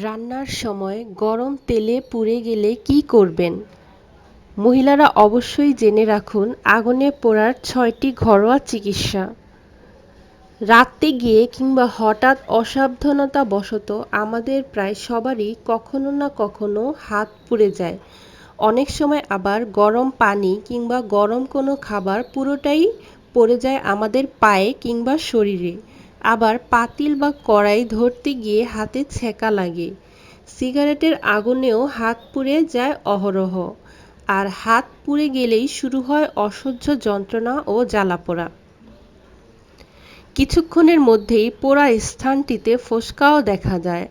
রান্নার সময় গরম তেলে পুড়ে গেলে কী করবেন? মহিলারা অবশ্যই জেনে রাখুন, আগুনে পোড়ার ছয়টি ঘরোয়া চিকিৎসা। রাতে গিয়ে কিংবা হঠাৎ অসাবধানতাবশত আমাদের প্রায় সবারই কখনো না কখনো হাত পুড়ে যায়। অনেক সময় আবার গরম পানি কিংবা গরম কোনো খাবার পুরোটাই পড়ে যায় আমাদের পায়ে কিংবা শরীরে। আবার পাতিল বা কড়াই ধরতে গিয়ে হাতে ছেঁকা লাগে। সিগারেটের আগুনেও হাত পুড়ে যায় অহরহ। আর হাত পুড়ে গেলেই শুরু হয় অসহ্য যন্ত্রণা ও জ্বালাপোড়া। কিছুক্ষণের মধ্যেই পোড়া স্থানটিতে ফোসকাও দেখা যায়।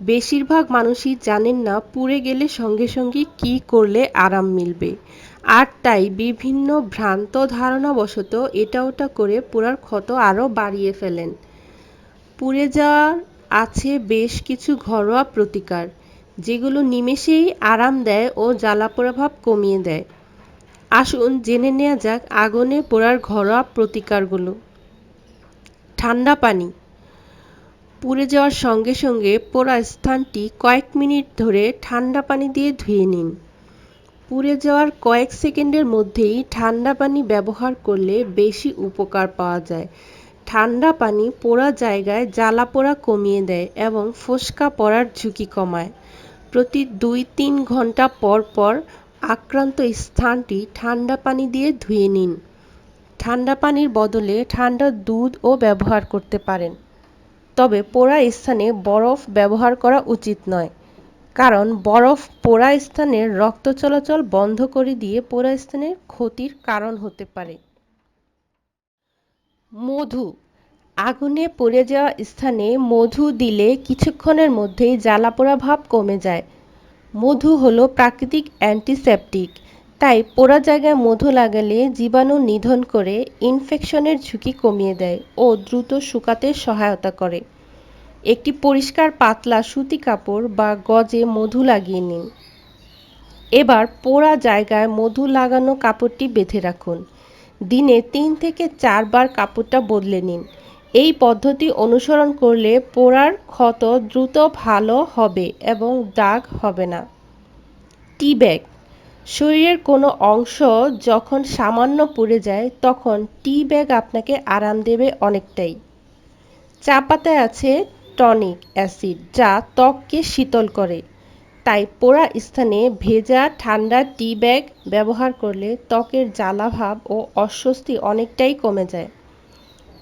বেশিরভাগ মানুষই জানেন না পুড়ে গেলে সঙ্গে সঙ্গে কী করলে আরাম মিলবে। আর তাই বিভিন্ন ভ্রান্ত ধারণাবশত এটা ওটা করে পোড়ার ক্ষত আরও বাড়িয়ে ফেলেন। পুড়ে যাওয়ার আছে বেশ কিছু ঘরোয়া প্রতিকার, যেগুলো নিমেষেই আরাম দেয় ও জ্বালাপোড়া কমিয়ে দেয়। আসুন জেনে নেওয়া যাক আগুনে পোড়ার ঘরোয়া প্রতিকারগুলো। ঠান্ডা পানি। পুড়ে যাওয়ার সঙ্গে সঙ্গে পোড়া স্থানটি কয়েক মিনিট ধরে ঠান্ডা পানি দিয়ে ধুয়ে নিন। পুড়ে যাওয়ার কয়েক সেকেন্ডের মধ্যেই ঠান্ডা পানি ব্যবহার করলে বেশি উপকার পাওয়া যায়। ঠান্ডা পানি পোড়া জায়গায় জ্বালা পোড়া কমিয়ে দেয় এবং ফোসকা পড়ার ঝুঁকি কমায়। প্রতি দুই তিন ঘণ্টা পর পর আক্রান্ত স্থানটি ঠান্ডা পানি দিয়ে ধুয়ে নিন। ঠান্ডা পানির বদলে ঠান্ডা দুধও ব্যবহার করতে পারেন। তবে পোড়া স্থানে বরফ ব্যবহার করা উচিত নয়, কারণ বরফ পোড়া স্থানের রক্ত চলাচল বন্ধ করে দিয়ে পোড়া স্থানের ক্ষতির কারণ হতে পারে। মধু। আগুনে পড়ে যাওয়া স্থানে মধু দিলে কিছুক্ষণের মধ্যেই জ্বালাপোড়া ভাব কমে যায়। মধু হলো প্রাকৃতিক অ্যান্টিসেপটিক, তাই পোড়া জায়গায় মধু লাগালে জীবাণু নিধন করে ইনফেকশনের ঝুঁকি কমিয়ে দেয় ও দ্রুত শুকাতে সহায়তা করে। একটি পরিষ্কার পাতলা সুতি কাপড় বা গজে মধু লাগিয়ে নিন। এবার পোড়া জায়গায় মধু লাগানো কাপড়টি বেঁধে রাখুন। দিনে তিন থেকে চারবার কাপড়টা বদলে নিন। এই পদ্ধতি অনুসরণ করলে পোড়ার ক্ষত দ্রুত ভালো হবে এবং দাগ হবে না। টি ব্যাগ শরীরের কোনো অংশ যখন সামান্য পুড়ে যায়, তখন টি ব্যাগ আপনাকে আরাম দেবে অনেকটাই। চা পাতায় আছে টনিক অ্যাসিড, যা ত্বককে শীতল করে। তাই পোড়া স্থানে ভেজা, ঠান্ডা টি ব্যাগ ব্যবহার করলে ত্বকের জ্বালাভাব ও অস্বস্তি অনেকটাই কমে যায়।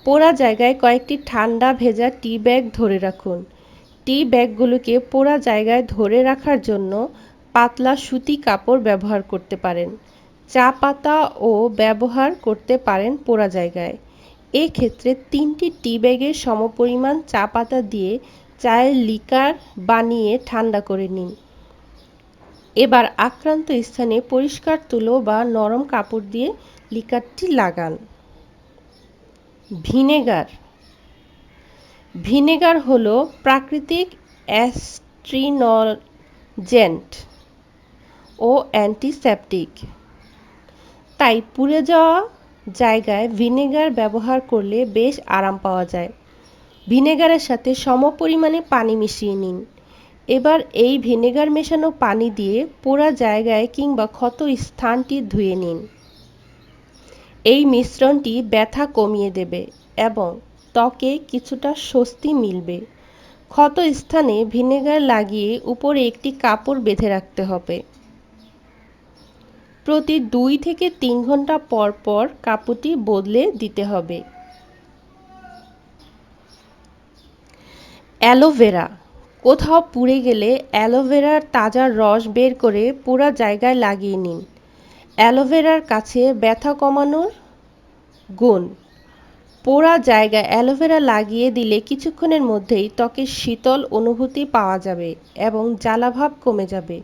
পোড়া জায়গায় কয়েকটি ঠান্ডা ভেজা টি ব্যাগ ধরে রাখুন। টি ব্যাগগুলোকে পোড়া জায়গায় ধরে রাখার জন্য পাতলা সুতি কাপড় ব্যবহার করতে পারেন। চা পাতা ও ব্যবহার করতে পারেন পোড়া জায়গায়। এক্ষেত্রে তিনটি টি ব্যাগের সমপরিমাণ চা পাতা দিয়ে চায়ের লিকার বানিয়ে ঠান্ডা করে নিন। এবার আক্রান্ত স্থানে পরিষ্কার তুলো বা নরম কাপড় দিয়ে লিকারটি লাগান। ভিনেগার। ভিনেগার হলো প্রাকৃতিক অ্যাস্ট্রিনজেন্ট ও অ্যান্টিসেপটিক। তাই পুড়ে যাওয়া জায়গায় ভিনেগার ব্যবহার করলে বেশ আরাম পাওয়া যায়। ভিনেগারের সাথে সমপরিমাণে পানি মিশিয়ে নিন। এবার এই ভিনেগার মেশানো পানি দিয়ে পোড়া জায়গায় কিংবা ক্ষত স্থানটি ধুয়ে নিন। এই মিশ্রণটি ব্যথা কমিয়ে দেবে এবং ত্বকে কিছুটা স্বস্তি মিলবে। ক্ষত স্থানে ভিনেগার লাগিয়ে উপরে একটি কাপড় বেঁধে রাখতে হবে। প্রতি দুই থেকে তিন ঘণ্টা পর পর কাপড়টি বদলে দিতে হবে। অ্যালোভেরা কোথাও পুড়ে গেলে অ্যালোভেরার তাজা রস বের করে পুরা জায়গায় লাগিয়ে নিন। অ্যালোভেরার কাছে ব্যথা কমানোর গুণ। পোড়া জায়গায় অ্যালোভেরা লাগিয়ে দিলে কিছুক্ষণের মধ্যেই ত্বকের শীতল অনুভূতি পাওয়া যাবে এবং জ্বালাভাব কমে যাবে।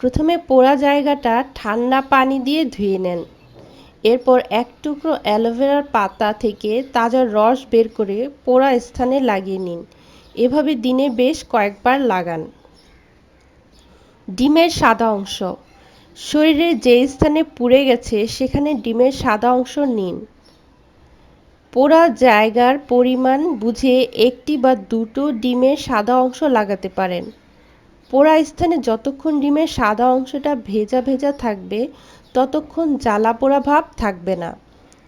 প্রথমে পোড়া জায়গাটা ঠান্ডা পানি দিয়ে ধুয়ে নেন। এরপর এক টুকরো অ্যালোভেরার পাতা থেকে তাজা রস বের করে পোড়া স্থানে লাগিয়ে নিন। এভাবে দিনে বেশ কয়েকবার লাগান। ডিমের সাদা অংশ। শরীরে যে স্থানে পুড়ে গেছে, সেখানে ডিমের সাদা অংশ নিন। পোড়া জায়গার পরিমাণ বুঝে একটি বা দুটো ডিমের সাদা অংশ লাগাতে পারেন। পোড়া স্থানে যতক্ষণ ডিমের সাদা অংশটা ভেজা ভেজা থাকবে, ততক্ষণ জ্বালা পোড়া ভাব থাকবে না।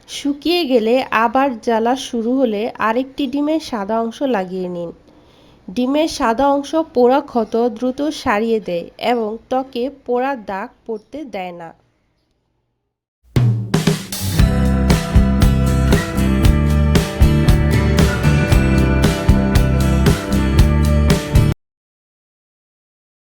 শুকিয়ে গেলে আবার জ্বালা শুরু হলে আরেকটি ডিমের সাদা অংশ লাগিয়ে নিন। ডিমের সাদা অংশ পোড়া ক্ষত দ্রুত সারিয়ে দেয় এবং ত্বকে পোড়া দাগ পড়তে দেয় না।